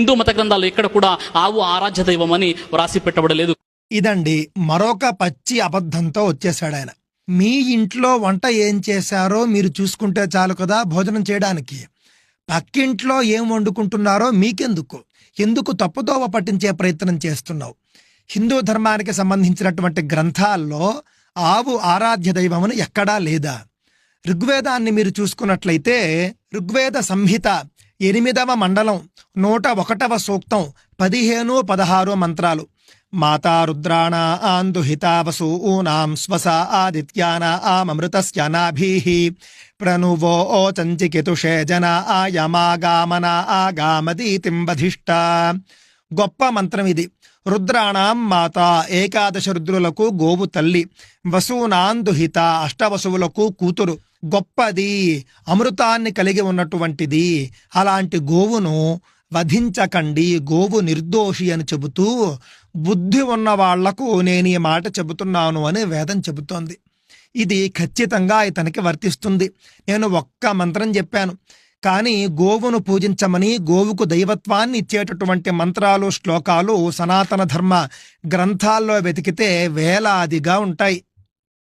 హిందూ మత గ్రంథాలు ఎక్కడ కూడా ఆవు ఆరాధ్య దైవం అని వ్రాసి పెట్టబడలేదు. ఇదండి మరొక పచ్చి అబద్ధంతో వచ్చేశాడు ఆయన. మీ ఇంట్లో వంట ఏం చేశారో మీరు చూసుకుంటే చాలు కదా భోజనం చేయడానికి. పక్కింట్లో ఏం వండుకుంటున్నారో మీకెందుకు? ఎందుకు తప్పుదోవ పట్టించే ప్రయత్నం చేస్తున్నావు? హిందూ ధర్మానికి సంబంధించినటువంటి గ్రంథాల్లో ఆవు ఆరాధ్య దైవమును ఎక్కడా లేదా? ఋగ్వేదాన్ని మీరు చూసుకున్నట్లయితే ఋగ్వేద సంహిత ఎనిమిదవ మండలం నూట ఒకటవ సూక్తం పదిహేను పదహారు మంత్రాలు. మాతారుద్రాణ ఆందుహితావసూనాం స్వస ఆదిత్యాన ఆమృతస్యనాభీః ప్రనువో ఓచంచికితుషే జన ఆయమాగామన ఆగామదీతింబధిష్ట గొప్ప మంత్రం ఇది. రుద్రాణం మాత ఏకాదశ రుద్రులకు గోవు తల్లి. వసూనాందుహిత అష్టవసువులకు కూతురు. గొప్పది అమృతాన్ని కలిగి ఉన్నటువంటిది. అలాంటి గోవును వధించకండి గోవు నిర్దోషి అని చెబుతూ బుద్ధి ఉన్న వాళ్ళకు నేను ఈ మాట చెబుతున్నాను అని వేదం చెబుతోంది. ఇది ఖచ్చితంగా ఇతనికి వర్తిస్తుంది. నేను ఒక్క మంత్రం చెప్పాను. కానీ గోవును పూజించమని గోవుకు దైవత్వాన్ని ఇచ్చేటటువంటి మంత్రాలు శ్లోకాలు సనాతన ధర్మ గ్రంథాల్లో వెతికితే వేలాదిగా ఉంటాయి.